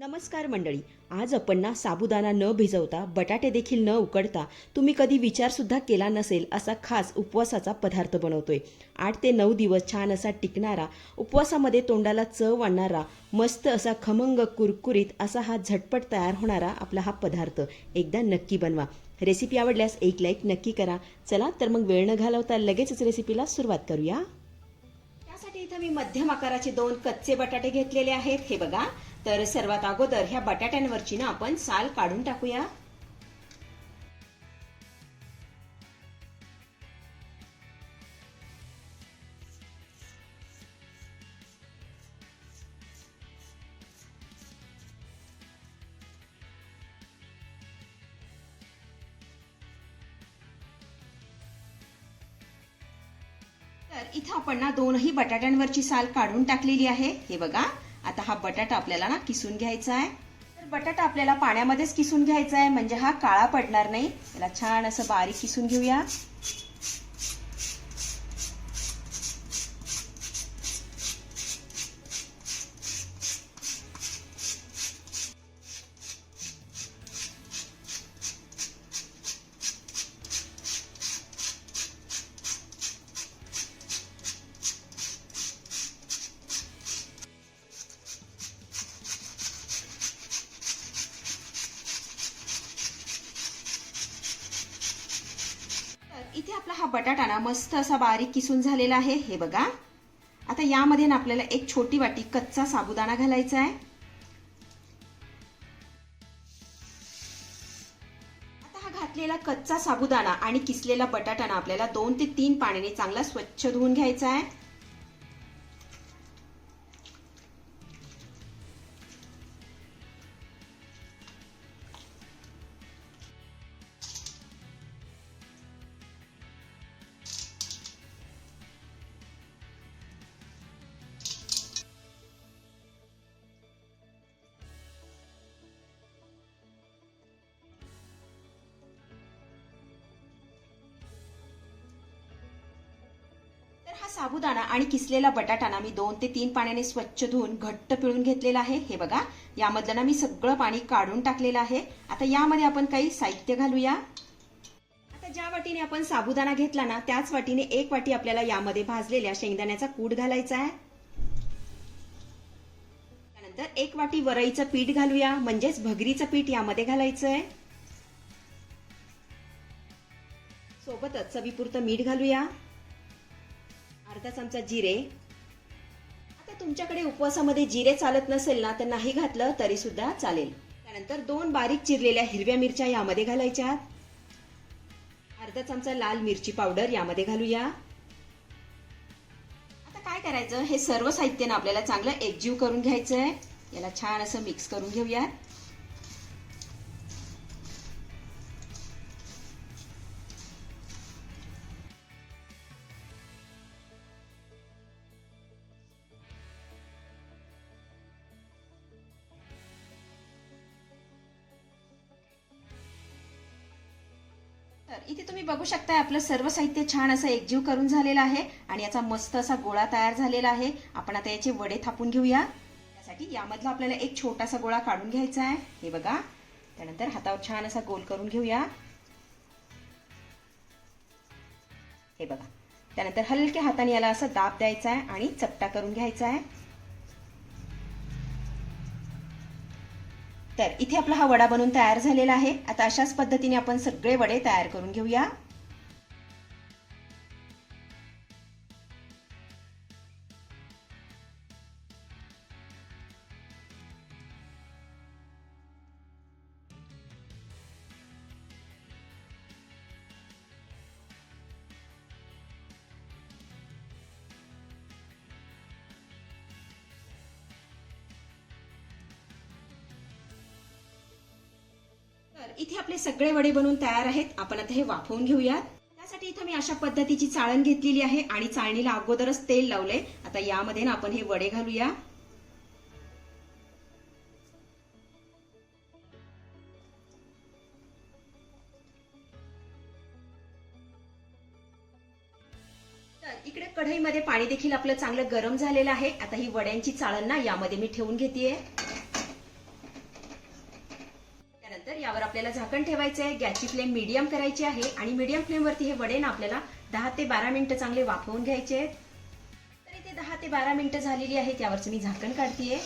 नमस्कार मंडळी आज आपण ना साबुदाणा न भिजवता बटाटे देखील न उकडता तुम्ही कधी विचारसुद्धा केला नसेल असा खास उपवासाचा पदार्थ बनवतोय. आठ ते नऊ दिवस छान असा टिकणारा उपवासामध्ये तोंडाला चव आणणारा मस्त असा खमंग कुरकुरीत असा हा झटपट तयार होणारा आपला हा पदार्थ. एकदा नक्की बनवा. रेसिपी आवडल्यास एक लाईक नक्की करा. चला तर मग वेळ न घालवता लगेचच रेसिपीला सुरुवात करूया. इथं मी मध्यम आकाराचे दोन कच्चे बटाटे घेतलेले आहेत. हे बघा. तर सर्वात अगोदर ह्या बटाट्यांवरची ना आपण साल काढून टाकूया. तर इथं आपण ना दोनही बटाट्यांवरची साल काढून टाकलेली आहे. हे बघा आता हा बटाटा आपल्याला ना किसून घ्यायचा आहे. तर बटाटा आपल्याला पाण्यामध्येच किसून घ्यायचा आहे म्हणजे हा काळा पडणार नाही. त्याला छान असं बारीक किसून घेऊया तर बटाटाना मस्त असा बारीक किसून झालेला आहे. हे बघा. आता यामध्ये ना आपल्याला एक छोटी वाटी कच्चा साबुदाणा घालायचा आहे. आता हा घातलेला कच्चा साबुदाणा आणि किसलेला बटाटाना आपल्याला दोन ते तीन पाण्याने चांगला स्वच्छ धुवून घ्यायचा आहे. साबुदाणा आणि किसलेला बटाटा ना मी दोन ते तीन पाण्याने स्वच्छ धुवून घट्ट पिळून घेतलेला आहे. हे बघा यामधलं ना मी सगळं पाणी काढून टाकलेलं आहे. आता यामध्ये आपण काही साहित्य घालूया. आता ज्या वाटीने आपण साबुदाणा घेतला ना त्याच वाटीने एक वाटी आपल्याला यामध्ये भाजलेल्या शेंगदाण्याचा कूट घालायचा आहे. त्यानंतर एक वाटी वरईचं पीठ घालूया म्हणजेच भगरीचं पीठ यामध्ये घालायचं आहे सोबतच चवीपुरतं मीठ घालूया. अर्धा चमचा जिरे. आता तुमच्याकडे उपवासामध्ये जिरे चालत नसेल ना तर नाही घातलं तरी सुद्धा चालेल. त्यानंतर दोन बारीक चिरलेल्या हिरव्या मिरच्या यामध्ये घालायच्या. अर्धा चमचा लाल मिरची पावडर यामध्ये घालूया. आता काय करायचं? हे सर्व साहित्यानं आपल्याला चांगलं एकजीव करून घ्यायचं आहे याला छान असं मिक्स करून घेऊयात. तर इथे तुम्ही बघू शकताय आपलं सर्व साहित्य छान असं एकजीव करून झालेलं आहे आणि याचा मस्त असा गोळा तयार झालेला आहे. आपण आता याचे वडे थापून घेऊया. त्यासाठी यामधला आपल्याला एक छोटासा गोळा काढून घ्यायचा आहे. हे बघा. त्यानंतर हातावर छान असा गोल करून घेऊया. हे बघा. त्यानंतर हलक्या हाताने याला असं दाब द्यायचा आहे आणि चपटा करून घ्यायचा आहे. तर इथे आपला हा वडा बनवून तयार झालेला आहे. आता अशाच पद्धतीने आपण सगळे वडे तयार करून घेऊया. तर इथे आपले सगळे वडे बनवून तयार आहेत. आपण आता हे वाफवून घेऊयात. त्यासाठी इथं मी अशा पद्धतीची चाळण घेतलेली आहे आणि चाळणीला अगोदरच तेल लावले आता यामध्ये ना आपण हे वडे घालूया. तर इकडे कढईमध्ये पाणी देखील आपलं चांगलं गरम झालेलं आहे. आता ही वड्यांची चाळण ना यामध्ये मी ठेवून घेते आपल्याला झाकण ठेवायचं आहे गॅसची फ्लेम मीडियम करायची आहे आणि मीडियम फ्लेमवरती हे वडे ना आपल्याला दहा ते बारा मिनिटं चांगले वाफवून घ्यायचे आहेत. तर इथे दहा ते बारा मिनिटं झालेली आहेत यावरचं मी झाकण काढतीये.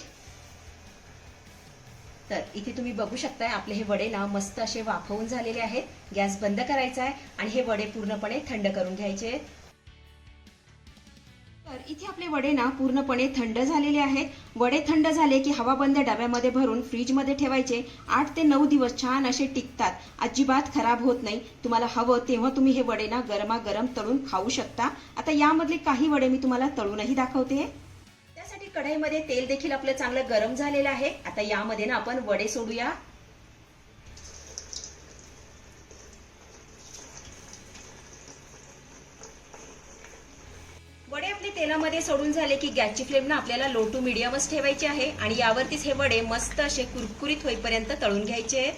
तर इथे तुम्ही बघू शकताय आपले हे वडे ना मस्त असे वाफवून झालेले आहेत. गॅस बंद करायचा आहे आणि हे वडे पूर्णपणे थंड करून घ्यायचे आहेत. तर इथे आपले वडे ना पूर्णपणे थंड झालेले आहेत. वडे थंड झाले की हवाबंद डब्यामध्ये भरून फ्रीजमध्ये ठेवायचे. आठ ते नऊ दिवस छान असे टिकतात. अजिबात खराब होत नाही. तुम्हाला हवं तेव्हा तुम्ही हे वडे ना गरमागरम तळून खाऊ शकता. आता यामधले काही वडे मी तुम्हाला तळूनही दाखवते. त्यासाठी कढईमध्ये तेल देखील आपलं चांगलं गरम झालेलं आहे. आता यामध्ये ना आपण वडे सोडूया वडे आपले तेलामध्ये सोडून झाले की गॅसची फ्लेम ना आपल्याला लो टू मिडियमच ठेवायची आहे आणि यावरतीच हे वडे मस्त असे कुरकुरीत होईपर्यंत तळून घ्यायचे आहेत.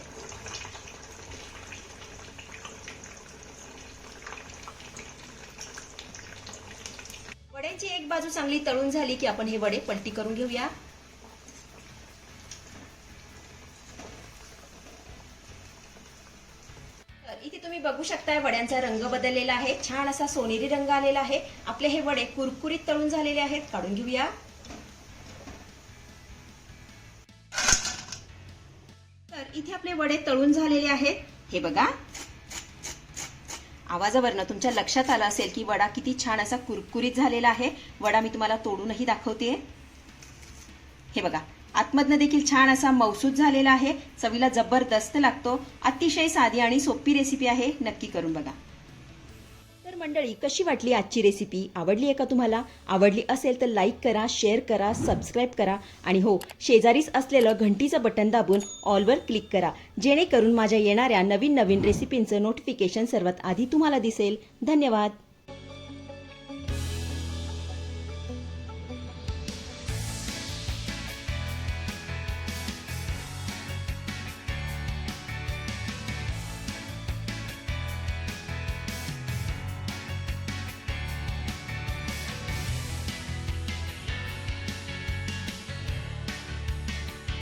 वड्यांची एक बाजू चांगली तळून झाली की आपण हे वडे पलटी करून घेऊया. इथे तुम्ही बघू शकताय वड्यांचा रंग बदललेला आहे. छान असा सोनेरी रंग आलेला आहे. आपले हे वडे कुरकुरीत तळून झालेले आहेत. काढून घेऊया. तर इथे आपले वडे तळून झालेले आहेत. हे बघा. आवाजावरनं तुमच्या लक्षात आलं असेल की वडा किती छान असा कुरकुरीत झालेला आहे. वडा मी तुम्हाला तोडूनही दाखवते हे बघा. आतमधनं देखील छान असा मौसूद झालेला आहे. चवीला जबरदस्त लागतो. अतिशय साधी आणि सोपी रेसिपी आहे. नक्की करून बघा. तर मंडळी कशी वाटली आजची रेसिपी आवडली आहे का तुम्हाला? आवडली असेल तर लाईक करा शेअर करा सबस्क्राईब करा आणि हो शेजारीच असलेलं घंटीचं बटन दाबून ऑलवर क्लिक करा. जेणेकरून माझ्या येणाऱ्या नवीन नवीन रेसिपींचं नोटिफिकेशन सर्वात आधी तुम्हाला दिसेल. धन्यवाद.